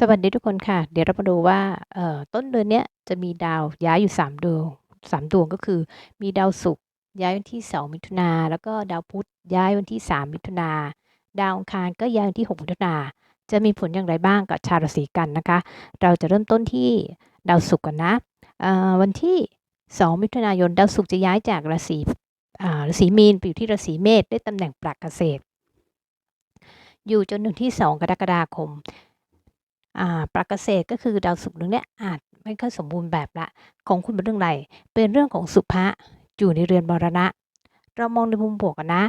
สวัสดีทุกคนค่ะ เดี๋ยวเรามาดูว่าต้นเดือนเนี้ยจะมีดาวย้ายอยู่ 3 ดวง3ดวงก็คือ มีดาวศุกร์ย้ายวันที่ 2 มิถุนาแล้วก็ดาวพุธย้ายวันที่ 3 มิถุนาดาวอังคารก็ย้ายวันที่ 6 มิถุนาจะมีผลอย่างไรบ้างกับชาวราศีกันนะคะ เราจะเริ่มต้นที่ดาวศุกร์กันนะวันที่ 2 มิถุนายนดาวศุกร์จะย้ายจากราศีราศีมีนไปอยู่ที่ราศีเมษได้ตำแหน่งปลักเกษตรอยู่จนถึงที่ 2 กรกฎาคม ปลักเกษตรก็คือดาวศุกร์ดวงเนี้ยอาจไม่ค่อยสมบูรณ์แบบละของคุณเป็นเรื่องไรเป็นเรื่องของสุภะอยู่ในเรือนมรณะ เรามองในมุมบวกกันนะ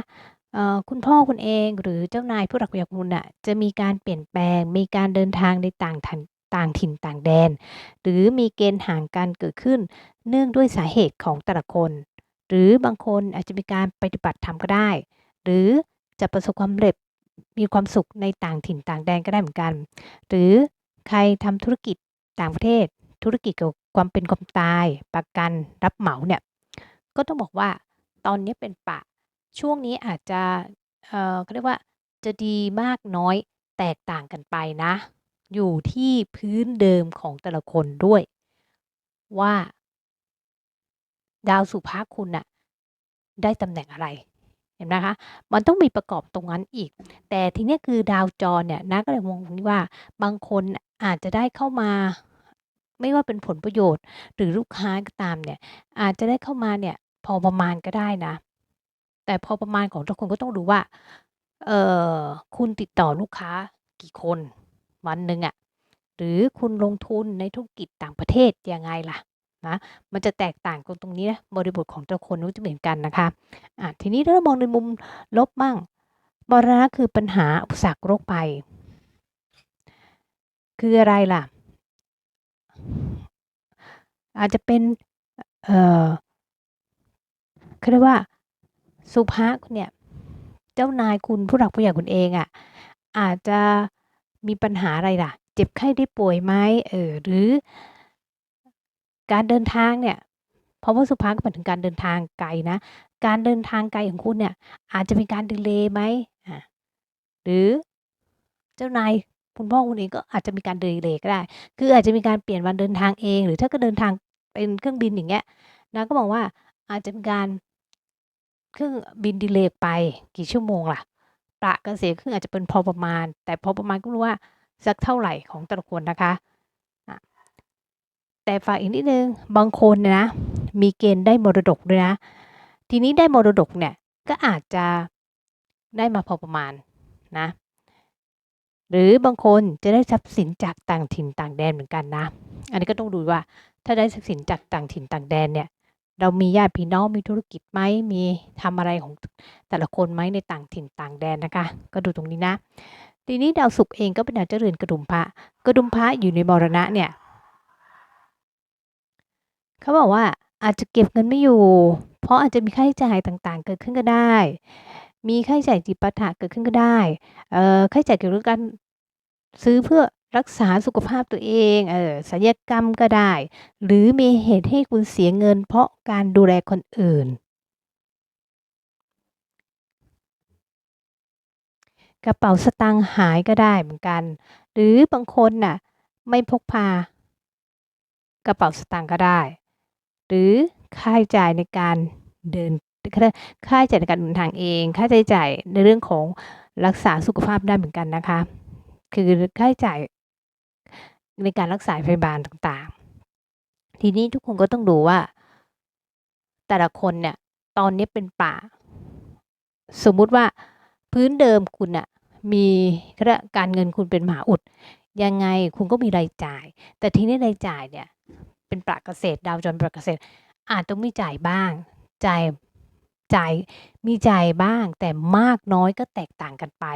อ่อคุณพ่อคุณเองหรือเจ้านายผู้หลักผู้ใหญ่ของคุณน่ะจะมีการเปลี่ยนแปลง มีการเดินทางในต่างทันต่างถิ่นต่างแดน หรือมีเกณฑ์ห่างกันเกิดขึ้น เนื่องด้วยสาเหตุของแต่ละคน หรือบางคนอาจจะมีการปฏิบัติธรรมก็ได้ หรือจะประสบความสำเร็จมีความสุขในต่างถิ่นต่างแดนก็ได้เหมือนกัน หรือ ใครทำธุรกิจต่างประเทศ ธุรกิจเกี่ยวกับความเป็นความตายประกันรับเหมาเนี่ยก็ต้องบอกว่าตอนนี้เป็นปะช่วงนี้อาจจะเอ่อเขาเรียกว่าจะดีมากน้อยแตกต่างกันไปนะ อยู่ที่พื้นเดิมของแต่ละคนด้วย ว่า ดาวสุภาคุณน่ะได้ตำแหน่งอะไรเห็นไหมคะ มันต้องมีประกอบตรงนั้นอีก แต่ทีนี้คือดาวจรเนี่ยนะก็เลยมองตรงนี้ว่าบางคน อาจจะได้เข้ามา ไม่ว่าเป็นผลประโยชน์ หรือลูกค้าก็ตามเนี่ย อาจจะได้เข้ามาเนี่ย พอประมาณก็ได้นะ แต่พอประมาณของทุกคนก็ต้องดูว่า เอ่อ คุณติดต่อลูกค้ากี่คนวันหนึ่งอะหรือคุณลงทุนในธุรกิจต่างประเทศยังไงล่ะนะมันจะแตกต่างกันตรงนี้นะบริบทของแต่ละคนก็จะเหมือนกันนะคะอะทีนี้ถ้าเรามองในมุมลบมั่งมรณะคือปัญหาอุปสรรคโรคภัย คืออะไรล่ะ อาจจะเป็น เอ่อเขาเรียกว่าสุภาคุณเนี่ย เจ้านายคุณผู้หลักผู้ใหญ่คุณเองอะ่ะ อาจจะมีปัญหาอะไรล่ะ เจ็บไข้ได้ป่วยไหมเออหรือ การเดินทางเนี่ย เพราะว่าสุภาก็หมายถึงการเดินทางไกลนะ การเดินทางไกลของคุณเนี่ย อาจจะมีการดีเลย์ไหมอ่าหรือเจ้านาย คุณพ่อคุณเองก็อาจจะมีการเดีเลก็ได้ คืออาจจะมีการเปลี่ยนวันเดินทางเอง หรือถ้าก็เดินทางเป็นเครื่องบินอย่างเงี้ยนะก็บอกว่าอาจจะมีการเครื่องบินดีเลย์ไปกี่ชั่วโมงล่ะประเกษียณครึ่งอาจจะเป็นพอประมาณ แต่พอประมาณก็รู้ว่าสักเท่าไหร่ของแต่ละคนนะคะอะแต่ฝากอีกนิดนึงบางคนเนี่ยนะ มีเกณฑ์ได้มรดกด้วยนะ ทีนี้ได้มรดกเนี่ยก็อาจจะได้มาพอประมาณนะ หรือบางคนจะได้ทรัพย์สินจากต่างถิ่นต่างแดนเหมือนกันนะ อันนี้ก็ต้องดูว่า ถ้าได้ทรัพย์สินจากต่างถิ่นต่างแดนเนี่ย เรามีญาติพี่น้องมีธุรกิจไหมมีทำอะไรของแต่ละคนไหมในต่างถิ่นต่างแดนนะคะ ก็ดูตรงนี้นะ ทีนี้ดาวศุกร์เองก็เป็นดาวเจริญกระดุมพระกระดุมพระอยู่ในมรณะเนี่ยเขาบอกว่าอาจจะเก็บเงินไม่อยู่ เพราะอาจจะมีค่าใช้จ่ายต่างๆ เกิดขึ้นก็ได้ มีค่าใช้จ่ายจิปาถะเกิดขึ้นก็ได้เอ่อค่าใช้จ่ายเกี่ยวกับการซื้อเพื่อรักษาสุขภาพตัวเองเออศัลยกรรมก็ได้ หรือมีเหตุให้คุณเสียเงิน เพราะการดูแลคนอื่น กระเป๋าสตางค์หายก็ได้เหมือนกัน หรือบางคนน่ะไม่พกพา กระเป๋าสตางค์ก็ได้ หรือค่าใช้จ่ายในการเดิน ค่าใช้จ่ายในการเดินทางเอง ค่าใช้จ่ายในเรื่องของรักษาสุขภาพได้เหมือนกันนะคะ คือค่าใช้จ่ายในการรักษาพยาบาลต่างๆ ทีนี้ทุกคนก็ต้องดูว่า แต่ละคนเนี่ย ตอนนี้เป็นป่า สมมุติว่าพื้นเดิมคุณอะมีการเงินคุณเป็นมหาอุด ยังไงคุณก็มีรายจ่าย แต่ทีนี้รายจ่ายเนี่ย เป็นปราเกษตร ดาวจรปราเกษตร อาจต้องมีจ่ายบ้าง จ่าย จ่ายมีจ่ายบ้างแต่มากน้อยก็แตกต่างกันไป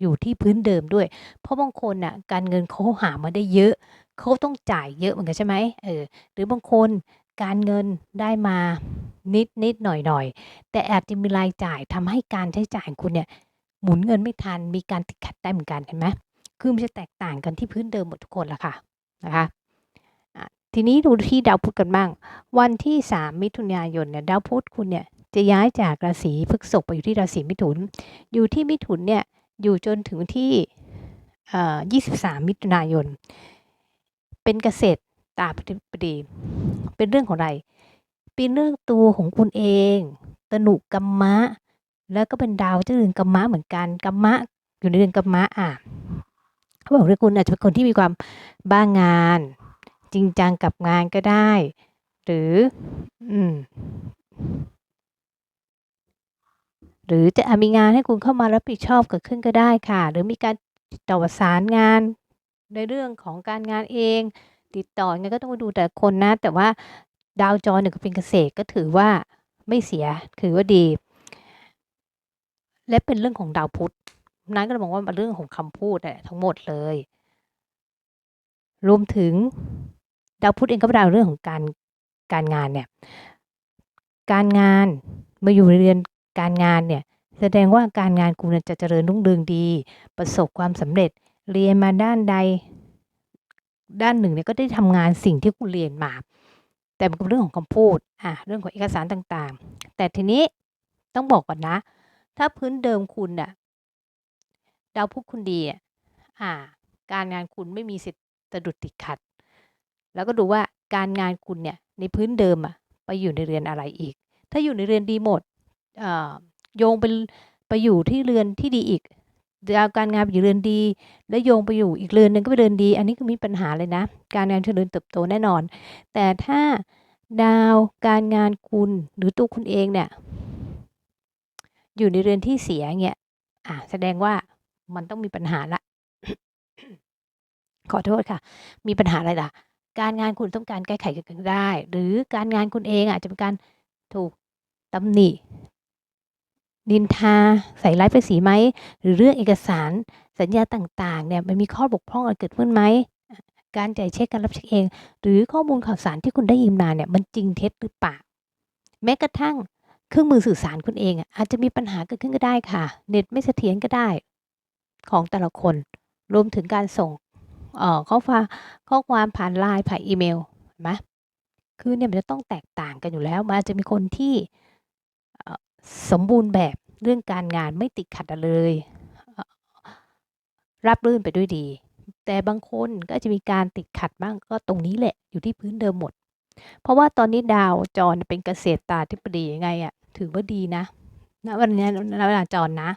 อยู่ที่พื้นเดิมด้วย เพราะบางคนน่ะการเงินเขาหามาได้เยอะเขาต้องจ่ายเยอะเหมือนกันใช่ไหมเออหรือบางคนการเงินได้มานิดนิดหน่อยหน่อยแต่อาจจะมีรายจ่ายทำให้การใช้จ่ายของคุณเนี่ยหมุนเงินไม่ทันมีการติดขัดได้เหมือนกันเห็นไหมคือมันจะแตกต่างกันที่พื้นเดิมหมดทุกคนละค่ะนะคะทีนี้ดูที่ดาวพุธกันบ้าง วันที่ 3 มิถุนายนเนี่ยดาวพุธคุณเนี่ย จะย้ายจากราศีพฤษภไปอยู่ที่ราศีมิถุน อยู่ที่มิถุนเนี่ยอยู่จนถึงที่เอ่อ23 มิถุนายน เป็นเกษตรตาบดี เป็นเรื่องของอะไร เป็นเรื่องตัวของคุณเอง ตนุกัมมะ แล้วก็เป็นดาวเจ้าเรือนกัมมะเหมือนกันกัมมะ อยู่ในเรือนกัมมะอะเขาบอกว่าคุณอาจจะเป็นคนที่มีความบ้างาน จริงจังกับงานก็ได้ หรือ อืม หรือจะมีงานให้คุณเข้ามารับผิดชอบเกิดขึ้นก็ได้ค่ะ หรือมีการติดต่อประสานงานในเรื่องของการงานเอง ติดต่อยังไงก็ต้องดูแต่คนนะ แต่ว่าดาวจรเนี่ยก็เป็นเกษตรก็ถือว่าไม่เสียถือว่าดี และเป็นเรื่องของดาวพุธนั้นก็เลยมองว่าเป็นเรื่องของคำพูดแหละทั้งหมดเลย รวมถึงดาวพุธเองก็เป็นดาวเรื่องของการการงานเนี่ย การงานมาอยู่ในเรือน การงานเนี่ยแสดงว่าการงานคุณจะเจริญรุ่งเรืองดี ประสบความสำเร็จ เรียนมาด้านใด ด้านหนึ่งเนี่ยก็ได้ทำงานสิ่งที่คุณเรียนมา แต่มันเป็นเรื่องของคำพูดอ่าเรื่องของเอกสารต่างๆ แต่ทีนี้ต้องบอกก่อนนะ ถ้าพื้นเดิมคุณน่ะดาวพุธคุณดีอ่าการงานคุณไม่มีสิทธิ์สะดุดติดขัด แล้วก็ดูว่าการงานคุณเนี่ยในพื้นเดิมอะไปอยู่ในเรือนอะไรอีก ถ้าอยู่ในเรือนดีหมด โยงไปไปอยู่ที่เรือนที่ดีอีกดาวการงานไปอยู่เรือนดี แล้วโยงไปอยู่อีกเรือนหนึ่งก็เป็นเรือนดี อันนี้คือมีปัญหาเลยนะ การงานเจริญเติบโตแน่นอน แต่ถ้าดาวการงานคุณหรือตัวคุณเองเนี่ยอยู่ในเรือนที่เสียเงี้ยอ่าแสดงว่ามันต้องมีปัญหาละ ขอโทษค่ะ มีปัญหาอะไรล่ะ การงานคุณต้องการแก้ไขกันได้ หรือการงานคุณเองอาจจะเป็นการถูกตำหนิ นินทา ใส่ร้ายไปสีไหม หรือเรื่องเอกสารสัญญาต่างๆเนี่ยมันมีข้อบกพร่องอะไรเกิดขึ้นไหมการจ่ายเช็กการรับเช็กเอง หรือข้อมูลข่าวสารที่คุณได้ยินมาเนี่ยมันจริงเท็จหรือเปล่าแม้กระทั่งเครื่องมือสื่อสารคุณเองอาจจะมีปัญหาเกิดขึ้นก็ได้ค่ะ เน็ตไม่เสถียรก็ได้ ของแต่ละคน รวมถึงการส่งข้อฟาข้อความผ่าน LINE ผ่านอีเมลเห็นไหมคือเนี่ยมันจะต้องแตกต่างกันอยู่แล้ว มันอาจจะมีคนที่ สมบูรณ์แบบเรื่องการงานไม่ติดขัดเลยราบรื่นไปด้วยดี แต่บางคนก็จะมีการติดขัดบ้างก็ตรงนี้แหละอยู่ที่พื้นเดิมหมด เพราะว่าตอนนี้ดาวจรเป็นเกษตรตาธิบดียังไงอะถือว่าดีนะณวันนี้ณเวลาจรนะ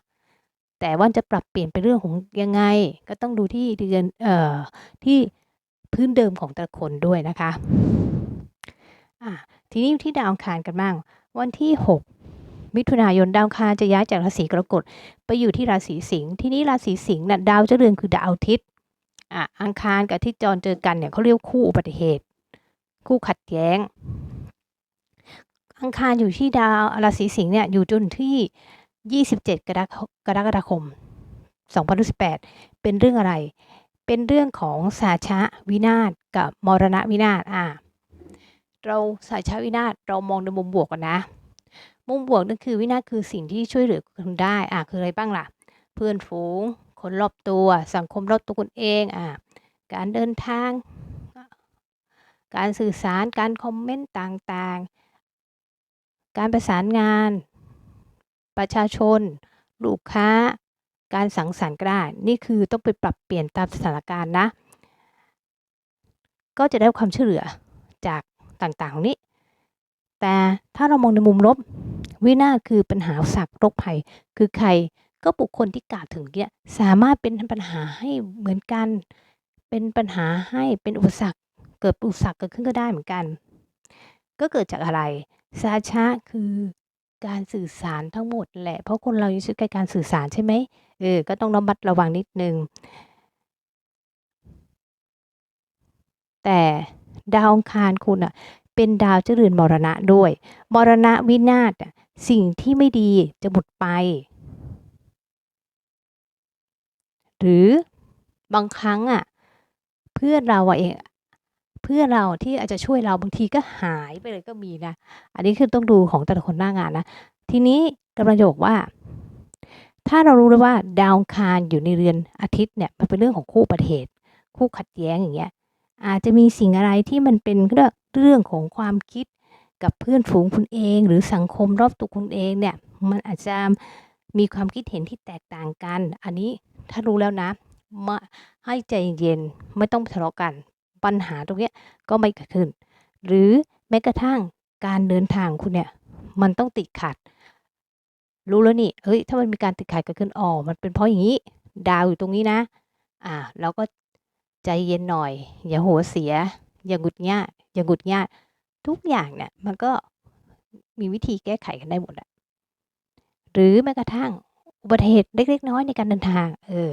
แต่ว่าจะปรับเปลี่ยนเป็นเรื่องของยังไง ก็ต้องดูที่เดือนเอ่อที่พื้นเดิมของแต่ละคนด้วยนะคะอ่าทีนี้ที่ดาวอังคารกันบ้าง วันที่ 6 มิถุนายนดาวคารจะย้ายจากราศีกรกฎไปอยู่ที่ราศีสิงห์ที่นี้ราศีสิงห์น่ะดาวเจ้าเรือนคือดาวอาทิตย์อ่าอังคารกับทิตย์จรเจอกันเนี่ยเขาเรียกคู่อุบัติเหตุ คู่ขัดแย้ง อังคารอยู่ที่ดาวราศีสิงห์เนี่ยอยู่จนที่ 27 กรกกรกฎาคม 2018 เป็นเรื่องอะไร เป็นเรื่องของสาชะวินาศกับมรณะวินาศอ่าเราสาชะวินาศเรามองในมุมบวกก่อนนะ มุมบวกนั่นคือวินาศคือสิ่งที่ช่วยเหลือคุณได้อ่าคืออะไรบ้างล่ะ เพื่อนฝูง คนรอบตัว สังคมรอบตัวคุณเองอ่าการเดินทาง การสื่อสารการคอมเมนต์ต่างๆ การประสานงาน ประชาชน ลูกค้า การสังสรรค์ก็ได้ นี่คือต้องไปปรับเปลี่ยนตามสถานการณ์นะ ก็จะได้ความช่วยเหลือจากต่างๆนี้ แต่ถ้าเรามองในมุมลบ วินาศคือปัญหาอุปสรรคโรคภัย คือใครก็บุคคลที่กล่าวถึงเนี่ยสามารถเป็นปัญหาให้เหมือนกัน เป็นปัญหาให้เป็นอุปสรรค เกิดอุปสรรคเกิดขึ้นก็ได้เหมือนกัน ก็เกิดจากอะไรสาชะคือการสื่อสารทั้งหมดแหละ เพราะคนเราอยู่ใกล้การสื่อสารใช่ไหมเออ ก็ต้องระมัดระวังนิดนึง แต่ดาวองคารคุณน่ะ เป็นดาวเจรือนมรณะด้วย มรณะวินาศอะสิ่งที่ไม่ดีจะหมดไป หรือบางครั้งอะเพื่อนเราเองเพื่อเราที่อาจจะช่วยเราบางทีก็หายไปเลยก็มีนะ อันนี้คือต้องดูของแต่ละคนหน้างานนะ ทีนี้กำลังจะบอกว่า ถ้าเรารู้แล้วว่าดาวคารอยู่ในเรือนอาทิตย์เนี่ยมันเป็นเรื่องของคู่อุบัติเหตุคู่ขัดแย้งอย่างเงี้ยอาจจะมีสิ่งอะไรที่มันเป็นเรียกว่า เรื่องของความคิดกับเพื่อนฝูงคุณเอง หรือสังคมรอบตัวคุณเองเนี่ยมันอาจจะมีความคิดเห็นที่แตกต่างกัน อันนี้ถ้ารู้แล้วนะมาให้ใจเย็นไม่ต้องทะเลาะกันปัญหาตรงนี้ก็ไม่เกิดขึ้น หรือแม้กระทั่งการเดินทางคุณเนี่ยมันต้องติดขัด รู้แล้วนี่เฮ้ยถ้ามันมีการติดขัดเกิดขึ้นอ๋อมันเป็นเพราะอย่างนี้ ดาวอยู่ตรงนี้นะ อ่าเราก็ใจเย็นหน่อย อย่าหัวเสีย อย่าหงุดหงิด อย่าหงุดหงิดทุกอย่างเนี่ยมันก็มีวิธีแก้ไขกันได้หมดอะหรือแม้กระทั่งอุบัติเหตุเล็ก ๆ น้อยในการเดินทาง เออ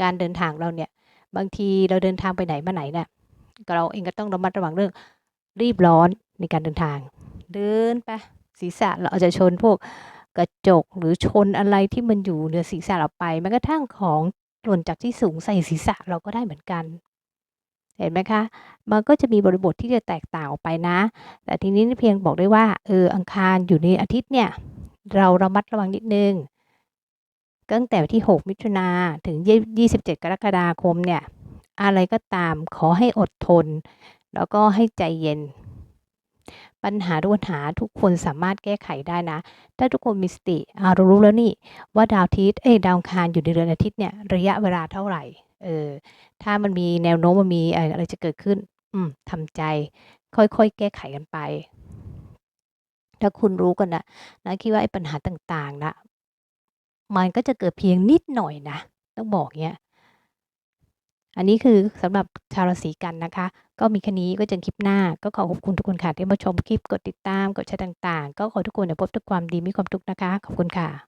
การเดินทางเราเนี่ย บางทีเราเดินทางไปไหนมาไหนเนี่ยเราเองก็ต้องระมัดระวังเรื่อง รีบร้อนในการเดินทาง เดินไปศีรษะเราอาจจะชนพวกกระจกหรือชนอะไรที่มันอยู่เหนือศีรษะเราไปแม้กระทั่งของหล่นจากที่สูงใส่ศีรษะเราก็ได้เหมือนกัน เห็นไหมคะ มันก็จะมีบริบทที่จะแตกต่างออกไปนะ แต่ทีนี้เพียงบอกได้ว่าเอออังคารอยู่ในอาทิตย์เนี่ยเราระมัดระวังนิดนึงตั้งแต่วันที่ 6 มิถุนาถึง 27 กรกฎาคมเนี่ย อะไรก็ตามขอให้อดทน แล้วก็ให้ใจเย็น ปัญหาทุกปัญหาทุกคนสามารถแก้ไขได้นะ ถ้าทุกคนมีสติเรารู้แล้วนี่ว่าดาวอาทิตย์เอ้ยดาวอังคารอยู่ในเรือนอาทิตย์เนี่ยระยะเวลาเท่าไหร่ เออ ถ้ามันมีแนวโน้มมันมีอะไรจะเกิดขึ้น อืมทำใจ ค่อยๆ แก้ไขกันไป ถ้าคุณรู้กันนะนะคิดว่าไอ้ปัญหาต่างๆนะมันก็จะเกิดเพียงนิดหน่อยนะ ต้องบอกเงี้ย อันนี้คือสำหรับชาวราศีกันนะคะ ก็มีแค่นี้ก็เจอคลิปหน้า ก็ขอขอบคุณทุกคนค่ะที่มาชมคลิปกดติดตามกดแชร์ต่างๆ ก็ขอทุกคนเนี่ยพบแต่ความดีมีความสุขนะคะ ขอบคุณค่ะ